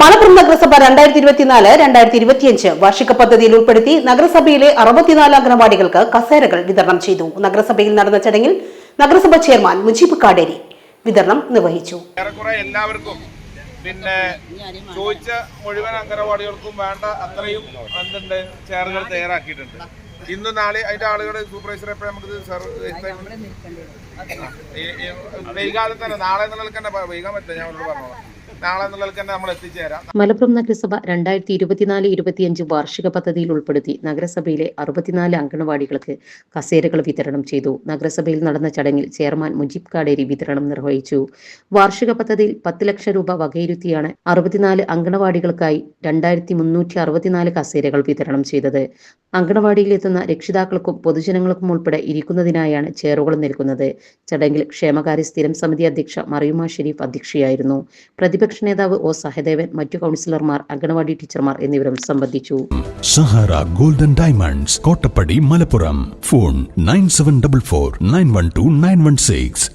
മലപ്പുറം നഗരസഭ രണ്ടായിരത്തി ഇരുപത്തിനാല് രണ്ടായിരത്തി ഇരുപത്തിയഞ്ച് വാർഷിക പദ്ധതിയിൽ ഉൾപ്പെടുത്തി നഗരസഭയിലെ അറുപത്തിനാല് അംഗനവാടികൾക്ക് കസേരകൾ വിതരണം ചെയ്തു. നഗരസഭയിൽ നടന്ന ചടങ്ങിൽ നഗരസഭ ചെയർമാൻ മുജീബ് കാടേരി വിതരണം നിർവഹിച്ചു. എല്ലാവർക്കും പിന്നെ ചോദിച്ച മുഴുവൻ അംഗനവാടികൾക്കും വേണ്ട അത്രയും എന്തുണ്ട്? ചെയറുകൾ തയ്യാറാക്കിയിട്ടുണ്ട്. ഇന്ന് നാളെ അതിന്റെ ആളുകളെ സൂപ്പർവൈസർ എപ്പോഴും നമുക്ക് വൈകാതെ തന്നെ നാളെ പ- വൈകാൻ പറ്റില്ല ഞാൻ അവരോട് പറഞ്ഞു മലപ്പുറം നഗരസഭ രണ്ടായിരത്തി ഇരുപത്തിനാല് ഇരുപത്തിയഞ്ച് വാർഷിക പദ്ധതിയിൽ ഉൾപ്പെടുത്തി നഗരസഭയിലെ അറുപത്തിനാല് അംഗനവാടികൾക്ക് കസേരകൾ വിതരണം ചെയ്തു. നഗരസഭയിൽ നടന്ന ചടങ്ങിൽ ചെയർമാൻ മുജീബ് കാടേരി വിതരണം നിർവഹിച്ചു. വാർഷിക പദ്ധതിയിൽ പത്ത് ലക്ഷം രൂപ വകയിരുത്തിയാണ് അറുപത്തിനാല് അംഗനവാടികൾക്കായി രണ്ടായിരത്തി മുന്നൂറ്റി അറുപത്തിനാല് കസേരകൾ വിതരണം ചെയ്തത്. അംഗനവാടിയിലെത്തുന്ന രക്ഷിതാക്കൾക്കും പൊതുജനങ്ങൾക്കും ഉൾപ്പെടെ ഇരിക്കുന്നതിനായാണ് ചെയറുകൾ നൽകുന്നത്. ചടങ്ങിൽ ക്ഷേമകാര്യ സ്ഥിരം സമിതി അധ്യക്ഷ മറിയുമ ഷെരീഫ് അധ്യക്ഷയായിരുന്നു. പ്രതിപക്ഷ നേതാവ് ഒ സഹദേവൻ മറ്റു കൗൺസിലർമാർ അംഗനവാടി ടീച്ചർമാർ എന്നിവരും സംബന്ധിച്ചു. Sahara golden diamonds Kottappadi Malappuram. Phone nine seven double four nine one two nine one six.